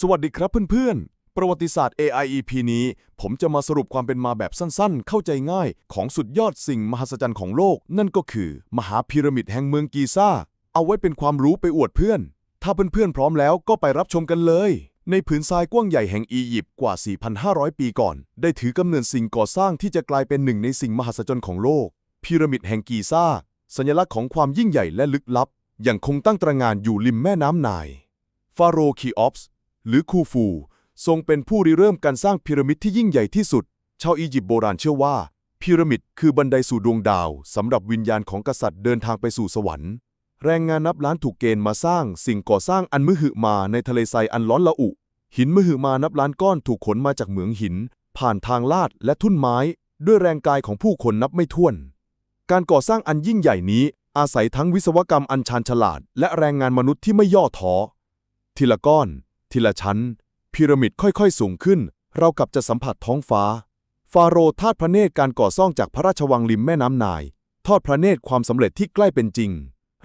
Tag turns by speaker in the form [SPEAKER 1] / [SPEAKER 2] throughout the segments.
[SPEAKER 1] สวัสดีครับเพื่อนๆ ประวัติศาสตร์ AI EP นี้ ผมจะมาสรุปความเป็นมาแบบสั้นๆ เข้าใจง่ายของสุดยอดสิ่งมหัศจรรย์ของโลก นั่นก็คือ มหาพีระมิดแห่งเมืองกีซ่า เอาไว้เป็นความรู้ไปอวดเพื่อน ถ้าเพื่อนๆ พร้อมแล้วก็ไปรับชมกันเลย ในผืนทรายกว้างใหญ่แห่งอียิปต์กว่า 4,500 ปีก่อน ได้ถือกำเนิดสิ่งก่อสร้างที่จะกลายเป็นหนึ่งในสิ่งมหัศจรรย์ของโลก พีระมิดแห่งกีซ่า สัญลักษณ์ของความยิ่งใหญ่และลึกลับ ยังคงตั้งตระหง่านอยู่ริมแม่น้ำไนล์ ฟาโรคีออปส์ หรือคูฟู ทรงเป็นผู้ริเริ่มการสร้างพีระมิดที่ยิ่งใหญ่ที่สุด ชาวอียิปต์โบราณเชื่อว่าพีระมิดคือบันไดสู่ดวงดาวสำหรับวิญญาณของกษัตริย์เดินทางไปสู่สวรรค์ แรงงานนับล้านถูกเกณฑ์มาสร้างสิ่งก่อสร้างอันมหึมาในทะเลทรายอันร้อนละอุ หินมหึมานับล้านก้อนถูกขนมาจากเหมืองหิน ผ่านทางลาดและทุ่นไม้ ด้วยแรงกายของผู้คนนับไม่ถ้วน การก่อสร้างอันยิ่งใหญ่นี้ อาศัยทั้งวิศวกรรมอันชาญฉลาด และแรงงานมนุษย์ที่ไม่ย่อท้อทีละก้อน ทีละชั้น พีระมิดค่อยๆ สูงขึ้น เรากับจะสัมผัสท้องฟ้า ฟาโรห์ทาดพระเนตรการก่อสร้างจากพระราชวังริมแม่น้ำนาย ทอดพระเนตรความสำเร็จที่ใกล้เป็นจริง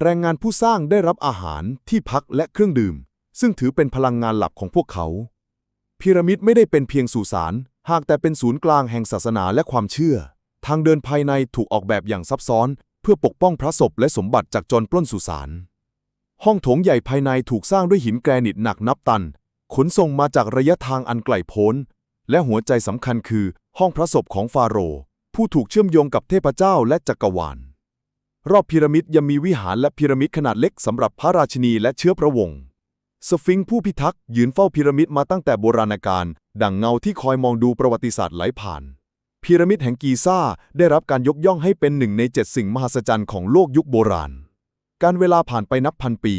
[SPEAKER 1] แรงงานผู้สร้างได้รับอาหารที่พักและเครื่องดื่ม ซึ่งถือเป็นพลังงานหลักของพวกเขา พีระมิดไม่ได้เป็นเพียงสุสาน หากแต่เป็นศูนย์กลางแห่งศาสนาและความเชื่อ ทางเดินภายในถูกออกแบบอย่างซับซ้อน เพื่อปกป้องพระศพและสมบัติจากโจรปล้นสุสานห้องโถงใหญ่ภายในถูกสร้างด้วยหินแกรนิตหนักนับตัน ขนส่งมาจากระยะทางอันไกลโพ้น และหัวใจสำคัญคือห้องพระศพของฟาโรห์ผู้ถูกเชื่อมโยงกับเทพเจ้าและจักรวาล รอบพีระมิดยังมีวิหารและพีระมิดขนาดเล็กสำหรับพระราชินีและเชื้อพระวงศ์สฟิงค์ผู้พิทักษ์ยืนเฝ้าพีระมิดมาตั้งแต่โบราณกาลดังเงาที่คอยมองดูประวัติศาสตร์ไหลผ่าน พีระมิดแห่งกีซ่าได้รับการยกย่องให้เป็นหนึ่งในเจ็ดสิ่งมหัศจรรย์ของโลกยุคโบราณ การเวลาผ่านไปนับพันปี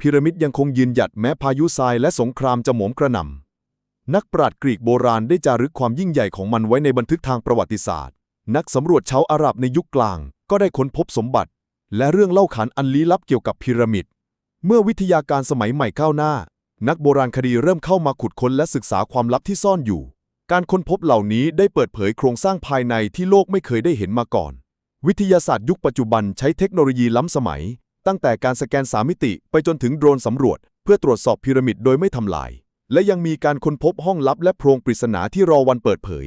[SPEAKER 1] พีระมิดยังคงยืนหยัดแม้พายุทรายและสงครามจะโหมกระหน่ำ นักปราชญ์กรีกโบราณได้จารึกความยิ่งใหญ่ของมันไว้ในบันทึกทางประวัติศาสตร์ นักสำรวจชาวอาหรับในยุคกลาง ก็ได้ค้นพบสมบัติ และเรื่องเล่าขานอันลี้ลับเกี่ยวกับพีระมิด เมื่อวิทยาการสมัยใหม่ก้าวหน้า นักโบราณคดีเริ่มเข้ามาขุดค้นและศึกษาความลับที่ซ่อนอยู่ การค้นพบเหล่านี้ได้เปิดเผยโครงสร้างภายในที่โลกไม่เคยได้เห็นมาก่อน วิทยาศาสตร์ยุคปัจจุบันใช้เทคโนโลยีล้ำสมัย ตั้งแต่การสแกนสามมิติ ไปจนถึงโดรนสำรวจ เพื่อตรวจสอบพีระมิดโดยไม่ทำลาย และยังมีการค้นพบห้องลับและโพรงปริศนาที่รอวันเปิดเผย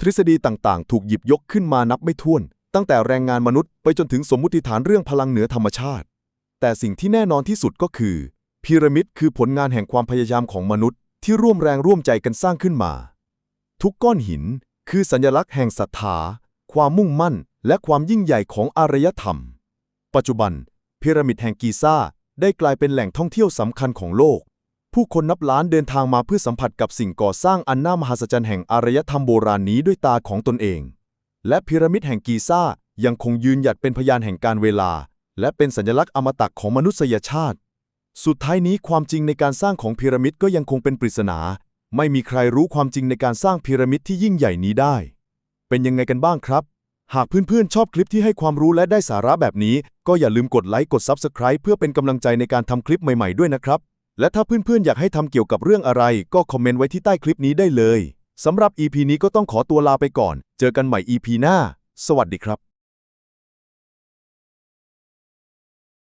[SPEAKER 1] ทฤษฎีต่างๆ ถูกหยิบยกขึ้นมานับไม่ถ้วน ตั้งแต่แรงงานมนุษย์ไปจนถึงสมมุติฐานเรื่องพลังเหนือธรรมชาติ แต่สิ่งที่แน่นอนที่สุดก็คือพีระมิดคือผลงานแห่งความพยายามของมนุษย์ ที่ร่วมแรงร่วมใจกันสร้างขึ้นมา ทุกก้อนหินคือสัญลักษณ์แห่งศรัทธา ความมุ่งมั่น และความยิ่งใหญ่ของอารยธรรม ปัจจุบัน พีระมิดแห่งกีซ่าได้กลายเป็นแหล่งท่องเที่ยวสำคัญของโลก ผู้คนนับล้านเดินทางมาเพื่อสัมผัสกับสิ่งก่อสร้างอันน่ามหัศจรรย์แห่งอารยธรรมโบราณนี้ด้วยตาของตนเอง และพีระมิดแห่งกีซ่ายังคงยืนหยัดเป็นพยานแห่งการเวลา และเป็นสัญลักษณ์อมตะของมนุษยชาติ สุดท้ายนี้ความจริงในการสร้างของพีระมิดก็ยังคงเป็นปริศนา ไม่มีใครรู้ความจริงในการสร้างพีระมิดที่ยิ่งใหญ่นี้ได้ เป็นยังไงกันบ้างครับ หากเพื่อนๆ ชอบคลิปที่ให้ความรู้และได้สาระแบบนี้ ก็อย่าลืมกดไลค์กด Subscribe เพื่อเป็นกำลังใจในการทำคลิปใหม่ๆด้วยนะครับ และถ้าเพื่อนๆ อยากให้ทำเกี่ยวกับเรื่องอะไร ก็คอมเมนต์ไว้ที่ใต้คลิปนี้ได้เลยสำหรับ EP นี้ก็ต้องขอตัวลาไปก่อน เจอกันใหม่ EP หน้า สวัสดีครับ